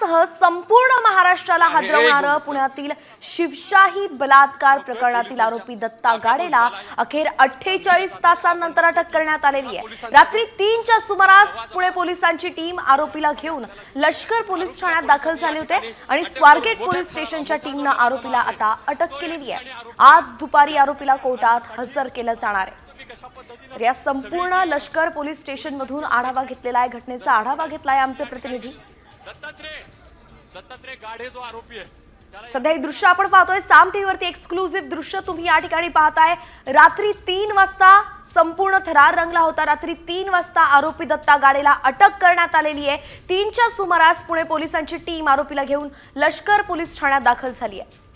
पुण्यासह संपूर्ण महाराष्ट्राला हादरवणारं पुण्यातील शिवशाही बलात्कार प्रकरणातील आरोपी दत्ता गाडेला अखेर अठ्ठेचाळीस तासांनंतर अटक करण्यात आलेली आहे. रात्री तीनच्या सुमारास पुणे पोलिसांची टीम आरोपीला घेऊन लष्कर पोलीस ठाण्यात दाखल झाले होते आणि स्वारगेट पोलीस स्टेशनच्या टीमनं आरोपीला आता अटक केलेली आहे. आज दुपारी आरोपीला कोर्टात हजर केलं जाणार आहे. तर या संपूर्ण लष्कर पोलीस स्टेशन मधून आढावा घेतलेला आहे. घटनेचा आढावा घेतलाय आमचे प्रतिनिधी. दत्तात्रय दत्तात्रय गाढे जो आरोपी आहे सध्या हे दृश्य आपण पाहतोय. साम टीव्हीवरती एक्सक्लुझिव्ह दृश्य तुम्ही या ठिकाणी पाहताय. रात्री तीन वाजता संपूर्ण थरार रंगला होता. रात्री तीन वाजता आरोपी दत्ता गाडेला अटक करण्यात आलेली आहे. तीनच्या सुमारास पुणे पोलिसांची टीम आरोपीला घेऊन लष्कर पोलीस ठाण्यात दाखल झाली आहे.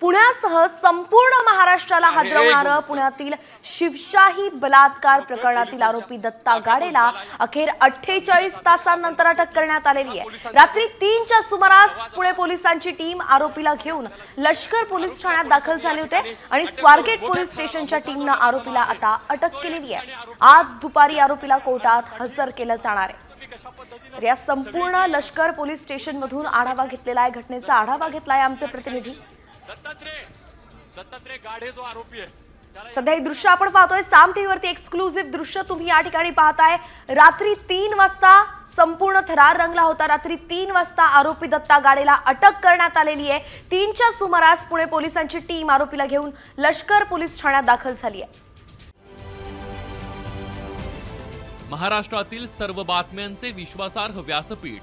पुण्यासह संपूर्ण महाराष्ट्राला हादरवणारं पुण्यातील शिवशाही बलात्कार प्रकरणातील आरोपी दत्ता गाडेला अखेर अठ्ठेचाळीस तासांनंतर अटक करण्यात आलेली आहे. रात्री तीनच्या सुमारास पुणे पोलिसांची टीम आरोपीला घेऊन लष्कर पोलीस ठाण्यात दाखल झाले होते आणि स्वारगेट पोलीस स्टेशनच्या टीमनं आरोपीला आता अटक केलेली आहे. आज दुपारी आरोपीला कोर्टात हजर केलं जाणार आहे. तर या संपूर्ण लष्कर पोलीस स्टेशन मधून आढावा घेतलेला आहे. घटनेचा आढावा घेतलाय आमचे प्रतिनिधी. दत्तात्रय दत्तात्रय गाढे जो आरोपी आहे त्याला सध्या हे दृश्य आपण पाहतोय. साम टीव्हीवरती एक्सक्लुझिव्ह दृश्य तुम्ही या ठिकाणी पाहताय. रात्री तीन वाजता संपूर्ण थरार रंगला होता. रात्री तीन वाजता आरोपी दत्ता गाडेला अटक करण्यात आलेली आहे. तीनच्या सुमारास पुणे पोलिसांची टीम आरोपीला घेऊन लष्कर पोलीस ठाण्यात दाखल झाली आहे. महाराष्ट्रातील सर्व बातम्यांचे विश्वासार्ह व्यासपीठ.